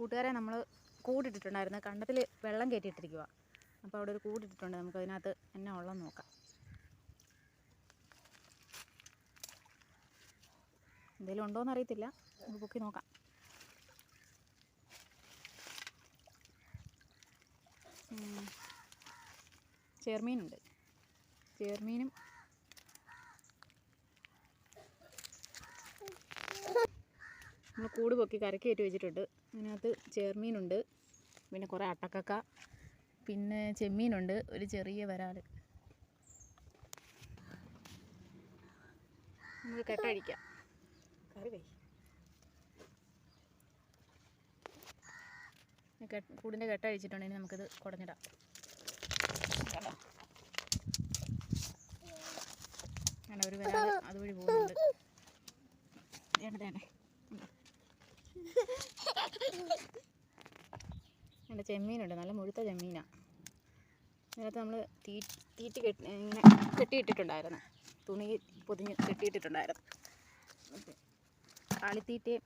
കൂട്ടുകാരെ നമ്മൾ കൂടിട്ടിട്ടുണ്ടായിരുന്നു കണ്ടത്തിൽ വെള്ളം കയറ്റിയിട്ടിരിക്കുക അപ്പോൾ അവിടെ ഒരു കൂടിട്ടിട്ടുണ്ട് നമുക്ക് അതിനകത്ത് എന്നാ ഉള്ളതെന്ന് നോക്കാം. എന്തെങ്കിലും ഉണ്ടോയെന്ന് അറിയത്തില്ല. നമുക്ക് പൊക്കി നോക്കാം. ചേർമീനുണ്ട്. ചെറുമീനുണ്ട് നമ്മൾ കൂട് പൊക്കി കരക്കി കയറ്റി വെച്ചിട്ടുണ്ട്. അതിനകത്ത് ചേർമീനുണ്ട് പിന്നെ കുറേ അട്ടക്കക്ക പിന്നെ ചെമ്മീനുണ്ട് ഒരു ചെറിയ വരാൽ. നമുക്ക് കെട്ടഴിക്കാം. കറി കെട്ട് കൂടിന്റെ കെട്ടഴിച്ചിട്ടുണ്ടെങ്കിൽ നമുക്കിത് കുടഞ്ഞിടാം. കണ്ടോ? ഒരു വരാൽ അതുവഴി പോകുന്നുണ്ട് എന്റെ ചെമ്മീനുണ്ട്. നല്ല മുഴുത്ത ചെമ്മീനാണ് ഇതിനകത്ത് നമ്മൾ തീ തീറ്റി കെട്ടി ഇങ്ങനെ കെട്ടിയിട്ടിട്ടുണ്ടായിരുന്നു. തുണി പൊതിഞ്ഞ് കെട്ടിയിട്ടിട്ടുണ്ടായിരുന്നു. കാളിത്തീറ്റയും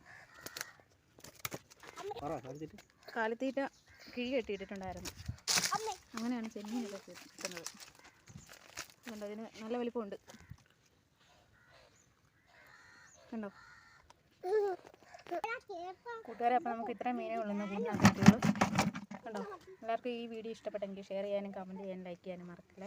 കാലിത്തീറ്റ കിഴി കെട്ടിയിട്ടിട്ടുണ്ടായിരുന്നു. അങ്ങനെയാണ് ചെമ്മീനൊക്കെ കിട്ടുന്നത്. കണ്ടോ അതിന് നല്ല വലിപ്പമുണ്ട്. കണ്ടോ? കൂട്ടുകാരെ അപ്പോൾ നമുക്ക് ഇത്രയും മീനേ ഉള്ളൂ. കുഞ്ഞാക്കുള്ളൂ കണ്ടോ? എല്ലാവർക്കും ഈ വീഡിയോ ഇഷ്ടപ്പെട്ടെങ്കിൽ ഷെയർ ചെയ്യാനും കമന്റ് ചെയ്യാനും ലൈക്ക് ചെയ്യാനും മറക്കില്ല?